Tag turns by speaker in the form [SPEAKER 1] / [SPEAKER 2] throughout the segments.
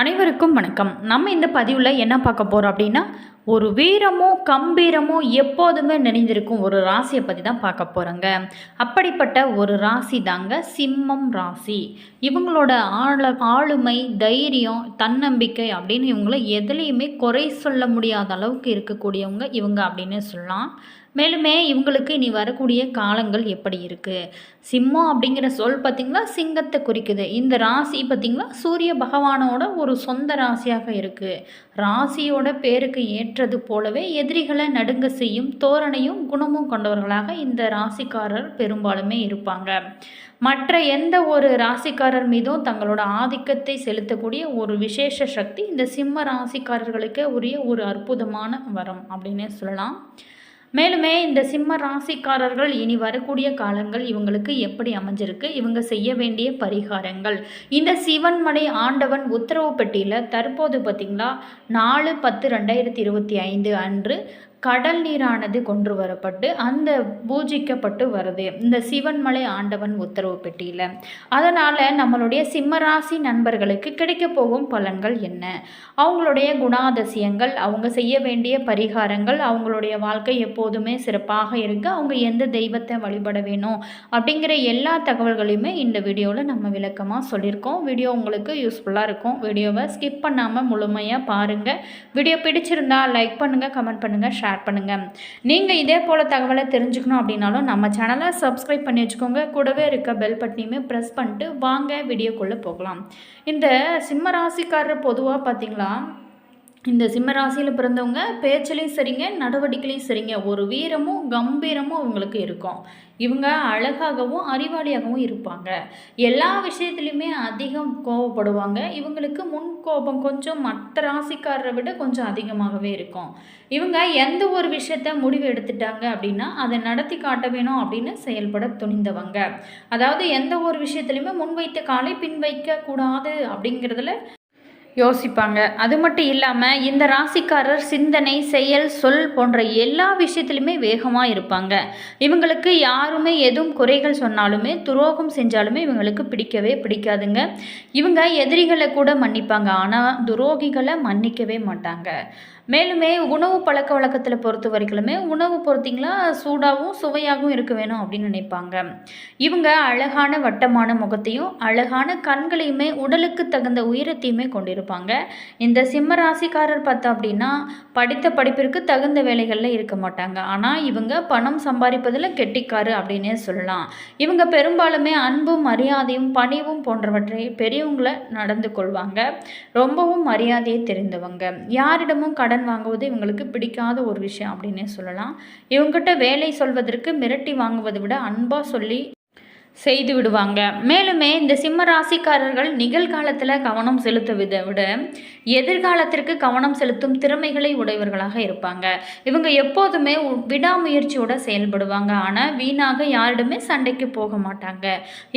[SPEAKER 1] அனைவருக்கும் வணக்கம். நம்ம இந்த பதிவில் என்ன பார்க்க போகிறோம் அப்படின்னா ஒரு வீரமோ கம்பீரமோ எப்போதுமே நினைந்திருக்கும் ஒரு ராசியை பற்றி தான் பார்க்க போகிறோங்க அப்படிப்பட்ட ஒரு ராசி தாங்க சிம்மம் ராசி. இவங்களோட ஆள ஆளுமை தைரியம் தன்னம்பிக்கை அப்படின்னு இவங்கள எதுலேயுமே குறை சொல்ல முடியாத அளவுக்கு இருக்கக்கூடியவங்க இவங்க அப்படின்னு சொல்லலாம். மேலுமே இவங்களுக்கு இனி வரக்கூடிய காலங்கள் எப்படி இருக்குது சிம்மம் அப்படிங்கிற சொல் பார்த்திங்களா சிங்கத்தை குறிக்குது. இந்த ராசி பார்த்திங்களா சூரிய பகவானோட ஒரு சொந்த ராசியாக இருக்குது ராசியோட பேருக்கு ஏற்றது போலவே எதிரிகளை நடுங்க செய்யும் தோரணையும் குணமும் கொண்டவர்களாக இந்த ராசிக்காரர் பெரும்பாலுமே இருப்பாங்க. மற்ற எந்த ஒரு ராசிக்காரர் மீதும் தங்களோட ஆதிக்கத்தை செலுத்தக்கூடிய ஒரு விசேஷ சக்தி இந்த சிம்ம ராசிக்காரர்களுக்கே உரிய ஒரு அற்புதமான வரம் அப்படின்னே சொல்லலாம். மேலுமே இந்த சிம்ம ராசிக்காரர்கள் இனி வரக்கூடிய காலங்கள் இவங்களுக்கு எப்படி அமைஞ்சிருக்கு? இவங்க செய்ய வேண்டிய பரிகாரங்கள். இந்த சிவன்மலை ஆண்டவன் உத்தரவு பெட்டியில் தற்போது பார்த்திங்களா நாலு பத்து ரெண்டாயிரத்தி இருபத்தி ஐந்து அன்று கடல் நீரானது கொண்டு வரப்பட்டு அந்த பூஜிக்கப்பட்டு வருது. இந்த சிவன்மலை ஆண்டவன் உத்தரவு பெட்டியில். அதனால் நம்மளுடைய சிம்மராசி நண்பர்களுக்கு கிடைக்க போகும் பலன்கள் என்ன? அவங்களுடைய குணாதிசயங்கள் அவங்க செய்ய வேண்டிய பரிகாரங்கள் அவங்களுடைய வாழ்க்கை எப்போதுமே சிறப்பாக இருக்க. அவங்க எந்த தெய்வத்தை வழிபட வேணும் அப்படிங்கிற எல்லா தகவல்களையுமே இந்த வீடியோவில் நம்ம விளக்கமாக சொல்லியிருக்கோம். வீடியோ உங்களுக்கு யூஸ்ஃபுல்லாக இருக்கும். வீடியோவை ஸ்கிப் பண்ணாமல் முழுமையாக பாருங்கள் வீடியோ பிடிச்சிருந்தா லைக் பண்ணுங்கள் கமெண்ட் பண்ணுங்கள் ஷேர் ஷேர் பண்ணுங்கள் நீங்கள் இதே போல் தகவலை தெரிஞ்சுக்கணும் அப்படின்னாலும் நம்ம சேனலை சப்ஸ்கிரைப் பண்ணி வச்சுக்கோங்க. கூடவே இருக்க பெல் பட்டனையுமே ப்ரெஸ் பண்ணிட்டு வாங்க வீடியோக்குள்ளே போகலாம். இந்த சிம்ம ராசிக்காரர் பொதுவாக பார்த்திங்களா இந்த சிம்ம ராசியில் பிறந்தவங்க பேச்சிலையும் சரிங்க நடவடிக்கையிலையும் சரிங்க. ஒரு வீரமும் கம்பீரமும் அவங்களுக்கு இருக்கும். இவங்க அழகாகவும் அறிவாளியாகவும் இருப்பாங்க. எல்லா விஷயத்துலையுமே அதிகம் கோவப்படுவாங்க. இவங்களுக்கு முன் கோபம் கொஞ்சம் மற்ற ராசிக்காரரை விட கொஞ்சம் அதிகமாகவே இருக்கும். இவங்க எந்த ஒரு விஷயத்த முடிவு எடுத்துட்டாங்க அப்படின்னா அதை நடத்தி காட்ட வேணும் அப்படின்னு செயல்பட துணிந்தவங்க. அதாவது எந்த ஒரு விஷயத்துலையுமே முன்வைத்த காலை பின் வைக்க கூடாது அப்படிங்கிறதுல யோசிப்பாங்க. அது மட்டும் இல்லாமல் இந்த ராசிக்காரர் சிந்தனை செயல் சொல் போன்ற எல்லா விஷயத்துலையுமே வேகமாக இருப்பாங்க. இவங்களுக்கு யாருமே எதுவும் குறைகள் சொன்னாலுமே துரோகம் செஞ்சாலுமே இவங்களுக்கு பிடிக்கவே பிடிக்காதுங்க. இவங்க எதிரிகளை கூட மன்னிப்பாங்க. ஆனால் துரோகிகளை மன்னிக்கவே மாட்டாங்க. மேலுமே உணவு பழக்க வழக்கத்தில் பொறுத்த வரைக்குமே உணவு பொறுத்திங்களா? சூடாகவும் சுவையாகவும் இருக்க வேணும் அப்படின்னு நினைப்பாங்க. இவங்க அழகான வட்டமான முகத்தையும் அழகான கண்களையுமே உடலுக்கு தகுந்த உயரத்தையுமே கொண்டிருப்பாங்க. இந்த சிம்ம ராசிக்காரர் பார்த்தோம் அப்படின்னா படித்த படிப்பிற்கு தகுந்த வேலைகளில் இருக்க மாட்டாங்க. ஆனால் இவங்க பணம் சம்பாதிப்பதில் கெட்டிக்காரு அப்படின்னே சொல்லலாம். இவங்க பெரும்பாலுமே அன்பும் மரியாதையும் பணிவும் போன்றவற்றை பெரியவங்களை நடந்து கொள்வாங்க. ரொம்பவும் மரியாதையை தெரிந்தவங்க. யாரிடமும் கடன் கடன் வாங்குவது இவங்களுக்கு பிடிக்காத ஒரு விஷயம் அப்படின்னே சொல்லலாம். இவங்ககிட்ட வேலை சொல்வதற்கு மிரட்டி வாங்குவதை விட அன்பாக சொல்லி செய்து விடுவாங்க. மேலுமே இந்த சிம்ம ராசிக்காரர்கள் நிகழ்காலத்தில் கவனம் செலுத்துவதை விட எதிர்காலத்திற்கு கவனம் செலுத்தும் திறமைகளை உடையவர்களாக இருப்பாங்க. இவங்க எப்போதுமே விடாமுயற்சியோட செயல்படுவாங்க. ஆனால் வீணாக யாரிடமே சண்டைக்கு போக மாட்டாங்க.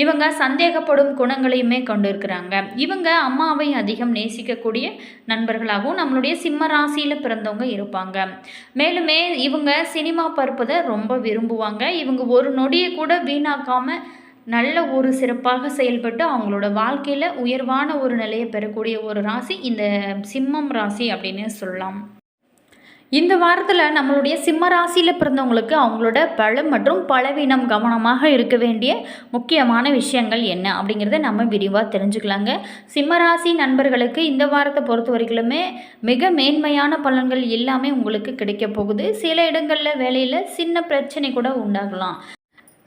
[SPEAKER 1] இவங்க சந்தேகப்படும் குணங்களையுமே கொண்டு இருக்கிறாங்க இவங்க அம்மாவை அதிகம் நேசிக்கக்கூடிய நண்பர்களாகவும் நம்மளுடைய சிம்ம ராசியில் பிறந்தவங்க இருப்பாங்க. மேலுமே இவங்க சினிமா பார்ப்பதை ரொம்ப விரும்புவாங்க. இவங்க ஒரு நொடியை கூட வீணாக்காமல் நல்ல ஒரு சிறப்பாக செயல்பட்டு அவங்களோட வாழ்க்கையில் உயர்வான ஒரு நிலையை பெறக்கூடிய ஒரு ராசி இந்த சிம்மம் ராசி அப்படின்னு சொல்லலாம். இந்த வாரத்தில் நம்மளுடைய சிம்ம ராசியில் பிறந்தவங்களுக்கு அவங்களோட பலம் மற்றும் பலவீனம் கவனமாக இருக்க வேண்டிய முக்கியமான விஷயங்கள் என்ன அப்படிங்கிறத நம்ம விரிவாக தெரிஞ்சுக்கலாங்க. சிம்ம ராசி நண்பர்களுக்கு இந்த வாரத்தை பொறுத்த வரைக்குமே மிக மேன்மையான பலன்கள் எல்லாமே உங்களுக்கு கிடைக்க போகுது. சில இடங்களில் வேலையில் சின்ன பிரச்சனை கூட உண்டாகலாம்.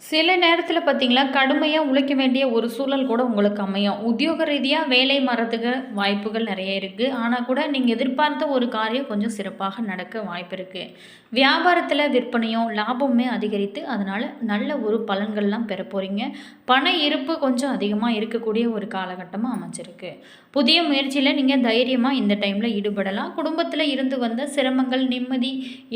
[SPEAKER 1] சில நேரத்தில் பார்த்திங்களா கடுமையாக உழைக்க வேண்டிய ஒரு சூழல் கூட உங்களுக்கு அமையும். உத்தியோக ரீதியாக வேலை மாறத்துக்கு வாய்ப்புகள் நிறைய இருக்குது ஆனால் கூட நீங்கள் எதிர்பார்த்த ஒரு காரியம் கொஞ்சம் சிறப்பாக நடக்க வாய்ப்பு இருக்குது வியாபாரத்தில் விற்பனையும் லாபமுமே அதிகரித்து அதனால் நல்ல ஒரு பலன்கள்லாம் பெற போகிறீங்க பண இருப்பு கொஞ்சம் அதிகமாக இருக்கக்கூடிய ஒரு காலகட்டமாக அமைஞ்சிருக்கு. புதிய முயற்சியில் நீங்கள் தைரியமாக இந்த டைமில் ஈடுபடலாம். குடும்பத்தில் இருந்து வந்த சிரமங்கள் நிம்மதி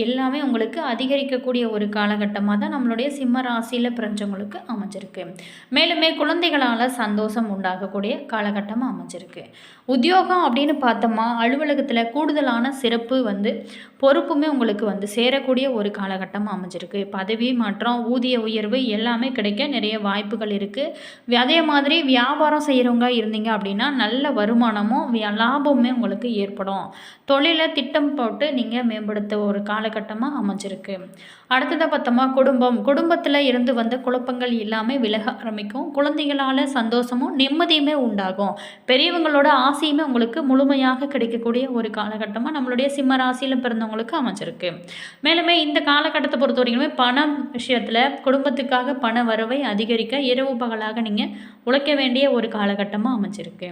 [SPEAKER 1] எல்லாமே உங்களுக்கு அதிகரிக்கக்கூடிய ஒரு காலகட்டமாக தான் நம்மளுடைய சிம்ம ராசியில் பிறஞ்சவங்களுக்கு அமைஞ்சிருக்கு. மேலுமே குழந்தைகளால் சந்தோஷம் உண்டாகக்கூடிய காலகட்டமாக அமைஞ்சிருக்கு. உத்தியோகம் அப்படின்னு பார்த்தோமா அலுவலகத்தில் கூடுதலான சிறப்பு வந்து பொறுப்புமே உங்களுக்கு வந்து சேரக்கூடிய ஒரு காலகட்டமாக அமைஞ்சிருக்கு. பதவி மாற்றம் ஊதிய உயர்வு எல்லாமே கிடைக்க நிறைய வாய்ப்புகள் இருக்குது அதே மாதிரி வியாபாரம் செய்கிறவங்க இருந்தீங்க அப்படின்னா நல்ல வருமானமும் லாபமுமே உங்களுக்கு ஏற்படும். தொழிலை திட்டம் போட்டு நீங்கள் மேம்படுத்த ஒரு காலகட்டமாக அமைஞ்சிருக்கு. அடுத்ததாக பார்த்தோமா குடும்பம். குடும்பத்தில் இருந்து வந்த குழப்பங்கள் எல்லாமே விலக ஆரம்பிக்கும். குழந்தைகளால் சந்தோஷமும் நிம்மதியுமே உண்டாகும். பெரியவங்களோட ஆசையுமே உங்களுக்கு முழுமையாக கிடைக்கக்கூடிய ஒரு காலகட்டமாக நம்மளுடைய சிம்ம ராசியில் பிறந்தவங்களுக்கு அமைஞ்சிருக்கு. மேலுமே இந்த காலகட்டத்தை பொறுத்த வரைக்குமே பணம் விஷயத்தில் குடும்பத்துக்காக பண வரவை அதிகரிக்க இரவு பகலாக நீங்கள் உழைக்க வேண்டிய ஒரு காலகட்டமாக அமைஞ்சிருக்கு.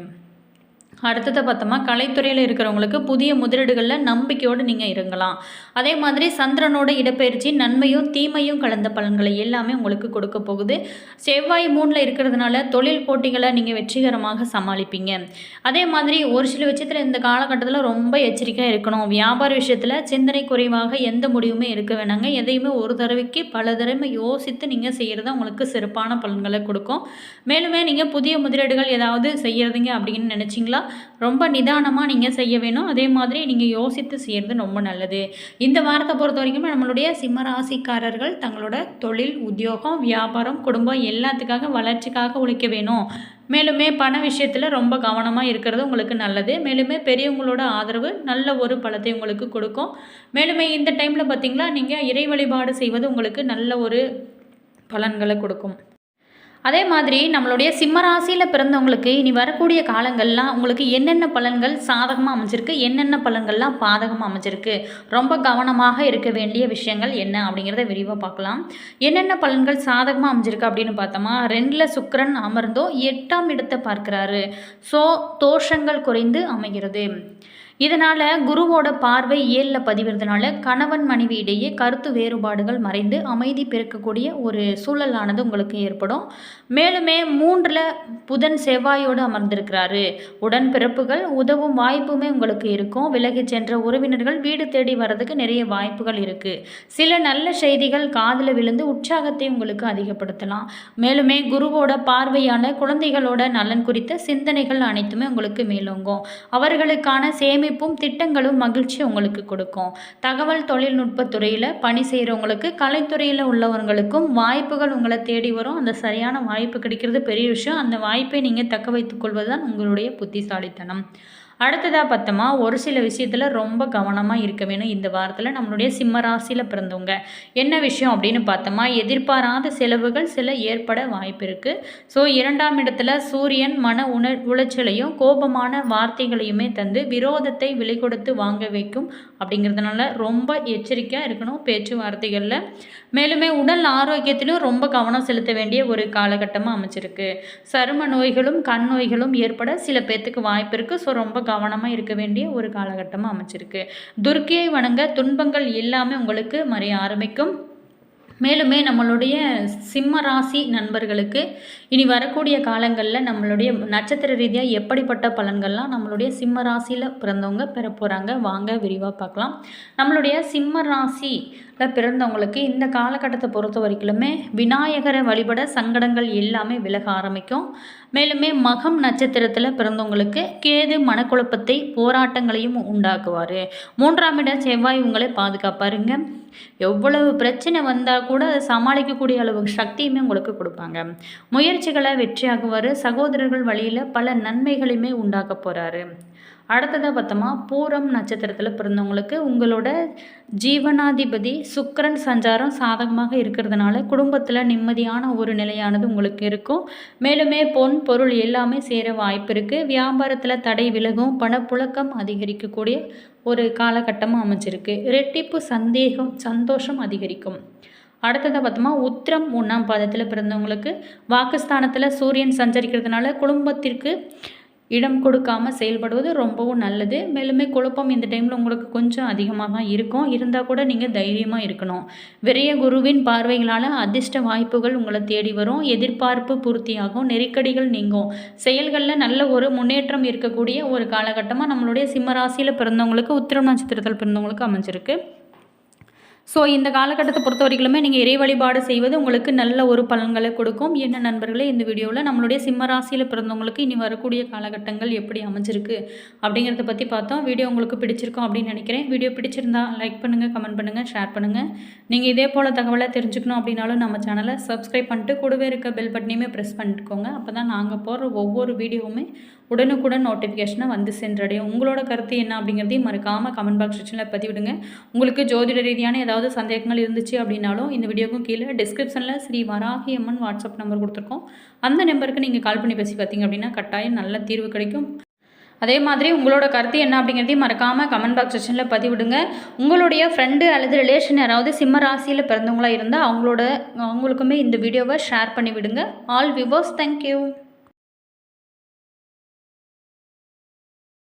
[SPEAKER 1] அடுத்தது பார்த்தோமா கலைத்துறையில் இருக்கிறவங்களுக்கு புதிய முதலீடுகளில் நம்பிக்கையோடு நீங்கள் இருங்கலாம் அதே மாதிரி சந்திரனோட இடப்பெயர்ச்சி நன்மையும் தீமையும் கலந்த பலன்களை எல்லாமே உங்களுக்கு கொடுக்க போகுது. செவ்வாய் மூணில் இருக்கிறதுனால தொழில் போட்டிகளை நீங்கள் வெற்றிகரமாக சமாளிப்பீங்க. அதே மாதிரி ஒரு சில விஷயத்தில் இந்த காலகட்டத்தில் ரொம்ப எச்சரிக்கையாக இருக்கணும். வியாபார விஷயத்தில் சிந்தனை குறைவாக எந்த முடிவுமே இருக்க வேணாங்க. எதையுமே ஒரு தடவைக்கு பல தடவை யோசித்து நீங்கள் செய்கிறது உங்களுக்கு சிறப்பான பலன்களை கொடுக்கும். மேலுமே நீங்கள் புதிய முதலீடுகள் ஏதாவது செய்கிறதுங்க அப்படின்னு நினச்சிங்களா? ரொம்ப நிதானமாக நீங்கள் செய்ய வேணும். அதே மாதிரி நீங்கள் யோசித்து செய்கிறது ரொம்ப நல்லது. இந்த வாரத்தை பொறுத்த வரைக்கும் நம்மளுடைய சிம்மராசிக்காரர்கள் தங்களோட தொழில் உத்தியோகம் வியாபாரம் குடும்பம் எல்லாத்துக்காக வளர்ச்சிக்காக உழைக்க வேணும். மேலுமே பண விஷயத்தில் ரொம்ப கவனமாக இருக்கிறது உங்களுக்கு நல்லது. மேலுமே பெரியவங்களோட ஆதரவு நல்ல ஒரு பலத்தை உங்களுக்கு கொடுக்கும். மேலுமே இந்த டைமில் பார்த்திங்களா நீங்கள் இறை வழிபாடு செய்வது உங்களுக்கு நல்ல ஒரு பலன்களை கொடுக்கும். அதே மாதிரி நம்மளுடைய சிம்மராசியில் பிறந்தவங்களுக்கு இனி வரக்கூடிய காலங்கள்லாம் உங்களுக்கு என்னென்ன பலன்கள் சாதகமாக அமைஞ்சிருக்கு? என்னென்ன பலன்கள்லாம் பாதகமாக அமைஞ்சிருக்கு? ரொம்ப கவனமாக இருக்க வேண்டிய விஷயங்கள் என்ன அப்படிங்கிறத விரிவாக பார்க்கலாம். என்னென்ன பலன்கள் சாதகமாக அமைஞ்சிருக்கு அப்படின்னு பார்த்தோமா? ரெண்டில் சுக்கரன் அமர்ந்தோ எட்டாம் இடத்தை பார்க்குறாரு. ஸோ தோஷங்கள் குறைந்து அமைகிறது. இதனால் குருவோட பார்வை ஏழில் பதிவிறதுனால கணவன் மனைவி இடையே கருத்து வேறுபாடுகள் மறைந்து அமைதி பிறக்கக்கூடிய ஒரு சூழலானது உங்களுக்கு ஏற்படும். மேலுமே மூன்றில் புதன் செவ்வாயோடு அமர்ந்திருக்கிறாரு. உடன்பிறப்புகள் உதவும் வாய்ப்புமே உங்களுக்கு இருக்கும். விலகிச் சென்ற உறவினர்கள் வீடு தேடி வர்றதுக்கு நிறைய வாய்ப்புகள் இருக்குது சில நல்ல செய்திகள் காதில் விழுந்து உற்சாகத்தை உங்களுக்கு அதிகப்படுத்தலாம். மேலுமே குருவோட பார்வையான குழந்தைகளோட நலன் குறித்த சிந்தனைகள் அனைத்துமே உங்களுக்கு மேலோங்கும். அவர்களுக்கான சேமி சேமிப்பும் திட்டங்களும் மகிழ்ச்சி உங்களுக்கு கொடுக்கும். தகவல் தொழில்நுட்பத் துறையில் பணி செய்கிறவங்களுக்கு கலைத்துறையில் உள்ளவங்களுக்கும் வாய்ப்புகள் உங்களை தேடி வரும். அந்த சரியான வாய்ப்பு கிடைக்கிறது பெரிய விஷயம். அந்த வாய்ப்பை நீங்கள் தக்க வைத்துக் கொள்வது தான் உங்களுடைய புத்திசாலித்தனம். அடுத்ததாக பார்த்தோமா ஒரு சில விஷயத்தில் ரொம்ப கவனமாக இருக்க வேணும் இந்த வாரத்தில் நம்மளுடைய சிம்ம ராசியில் பிறந்தவங்க. என்ன விஷயம் அப்படின்னு பார்த்தோமா எதிர்பாராத செலவுகள் சில ஏற்பட வாய்ப்பு இருக்குது ஸோ இரண்டாம் இடத்துல சூரியன் மன உண உளைச்சலையும் கோபமான வார்த்தைகளையுமே தந்து விரோதத்தை விலை கொடுத்து வாங்க வைக்கும் அப்படிங்கிறதுனால ரொம்ப எச்சரிக்கையாக இருக்கணும் பேச்சுவார்த்தைகளில். மேலுமே உடல் ஆரோக்கியத்திலும் ரொம்ப கவனம் செலுத்த வேண்டிய ஒரு காலகட்டமாக அமைச்சிருக்கு சரும நோய்களும் கண் நோய்களும் ஏற்பட சில பேர்த்துக்கு வாய்ப்பு இருக்குது ஸோ ரொம்ப கவனமாக இருக்க வேண்டிய ஒரு காலகட்டமாக அமைச்சிருக்கு துர்க்கையை வணங்க துன்பங்கள் எல்லாமே உங்களுக்கு மறைய ஆரம்பிக்கும். மேலுமே நம்மளுடைய சிம்ம ராசி நண்பர்களுக்கு இனி வரக்கூடிய காலங்களில் நம்மளுடைய நட்சத்திர ரீதியாக எப்படிப்பட்ட பலன்கள்லாம் நம்மளுடைய சிம்ம ராசியில் பிறந்தவங்க பெற போகிறாங்க வாங்க விரிவாக பார்க்கலாம். நம்மளுடைய சிம்ம ராசியில் பிறந்தவங்களுக்கு இந்த காலகட்டத்தை பொறுத்த வரைக்குமே விநாயகரை வழிபட சங்கடங்கள் எல்லாமே விலக ஆரம்பிக்கும். மேலுமே மகம் நட்சத்திரத்தில் பிறந்தவங்களுக்கு கேது மனக்குழப்பத்தை போராட்டங்களையும் உண்டாக்குவார். மூன்றாம் இட செவ்வாய் உங்களை பாதுகாப்பாருங்க. எவ்வளவு பிரச்சனை வந்தால் கூட அதை சமாளிக்கக்கூடிய அளவு சக்தியுமே உங்களுக்கு கொடுப்பாங்க. முயற்சி முயற்சிகளை வெற்றியாகுவார் சகோதரர்கள் வழியில் பல நன்மைகளையுமே உண்டாக்க போகிறாரு அடுத்ததாக பார்த்தோமா பூரம் நட்சத்திரத்தில் பிறந்தவங்களுக்கு உங்களோட ஜீவனாதிபதி சுக்கரன் சஞ்சாரம் சாதகமாக இருக்கிறதுனால குடும்பத்தில் நிம்மதியான ஒரு நிலையானது உங்களுக்கு இருக்கும். மேலுமே பொன் பொருள் எல்லாமே சேர வாய்ப்பு இருக்குது வியாபாரத்தில் தடை விலகும் பணப்புழக்கம் அதிகரிக்கக்கூடிய ஒரு காலகட்டமாக அமைஞ்சிருக்கு. ரெட்டிப்பு சந்தேகம் சந்தோஷம் அதிகரிக்கும். அடுத்ததாக பார்த்தோமா உத்திரம் ஒன்றாம் பாதத்தில் பிறந்தவங்களுக்கு வாக்குஸ்தானத்தில் சூரியன் சஞ்சரிக்கிறதுனால குடும்பத்திற்கு இடம் கொடுக்காம செயல்படுவது ரொம்பவும் நல்லது. மேலுமே குழப்பம் இந்த டைமில் உங்களுக்கு கொஞ்சம் அதிகமாக தான் இருக்கும். இருந்தால் கூட நீங்கள் தைரியமாக இருக்கணும். விரைய குருவின் பார்வைகளால் அதிர்ஷ்ட வாய்ப்புகள் உங்களை தேடி வரும். எதிர்பார்ப்பு பூர்த்தியாகும். நெருக்கடிகள் நீங்கும். செயல்களில் நல்ல ஒரு முன்னேற்றம் இருக்கக்கூடிய ஒரு காலகட்டமாக நம்மளுடைய சிம்மராசியில் பிறந்தவங்களுக்கு உத்திரம் நட்சத்திரத்தில் பிறந்தவங்களுக்கு அமைஞ்சிருக்கு. ஸோ இந்த காலகட்டத்தை பொறுத்த வரைக்குமே நீங்கள் இறை வழிபாடு செய்வது உங்களுக்கு நல்ல ஒரு பலன்களை கொடுக்கும். என்ன நண்பர்களே இந்த வீடியோவில் நம்மளுடைய சிம்ம ராசியில் பிறந்தவங்களுக்கு இனி வரக்கூடிய காலகட்டங்கள் எப்படி அமைஞ்சிருக்கு அப்படிங்கிறத பற்றி பார்த்தோம். வீடியோ உங்களுக்கு பிடிச்சிருக்கும் அப்படின்னு நினைக்கிறேன். வீடியோ பிடிச்சிருந்தா லைக் பண்ணுங்கள் கமெண்ட் பண்ணுங்கள் ஷேர் பண்ணுங்கள் நீங்கள் இதே போல் தகவலை தெரிஞ்சுக்கணும் அப்படின்னாலும் நம்ம சேனலை சப்ஸ்கிரைப் பண்ணிட்டு கூடவே இருக்க பெல் பட்டனையுமே ப்ரெஸ் பண்ணிட்டுக்கோங்க. அப்போ தான் நாங்கள் போடுற ஒவ்வொரு வீடியோவுமே உடனுக்குடன் நோட்டிஃபிகேஷனை வந்து சென்றடையும். உங்களோட கருத்து என்ன அப்படிங்கிறதையும் மறக்காமல் கமெண்ட் பாக்ஸ் செக்ஷனில் பதிவிடுங்க. உங்களுக்கு ஜோதிட ரீதியான ஏதாவது சந்தேகங்கள் இருந்துச்சு அப்படின்னாலும் இந்த வீடியோக்கும் கீழே டிஸ்கிரிப்ஷனில் ஸ்ரீ வராகி அம்மன் வாட்ஸ்அப் நம்பர் கொடுத்துருக்கோம். அந்த நம்பருக்கு நீங்கள் கால் பண்ணி பேசி பார்த்தீங்க அப்படின்னா கட்டாயம் நல்ல தீர்வு கிடைக்கும். அதே மாதிரி உங்களோட கருத்து என்ன அப்படிங்கிறதையும் மறக்காமல் கமெண்ட் பாக்ஸ் செக்ஷனில் பதிவிடுங்க. உங்களுடைய ஃப்ரெண்டு அல்லது ரிலேஷன் யாராவது சிம்ம ராசியில் பிறந்தவங்களாக இருந்தால் அவங்களோட அவங்களுக்குமே இந்த வீடியோவை ஷேர் பண்ணி விடுங்க ஆல் விவர்ஸ் தேங்க்யூ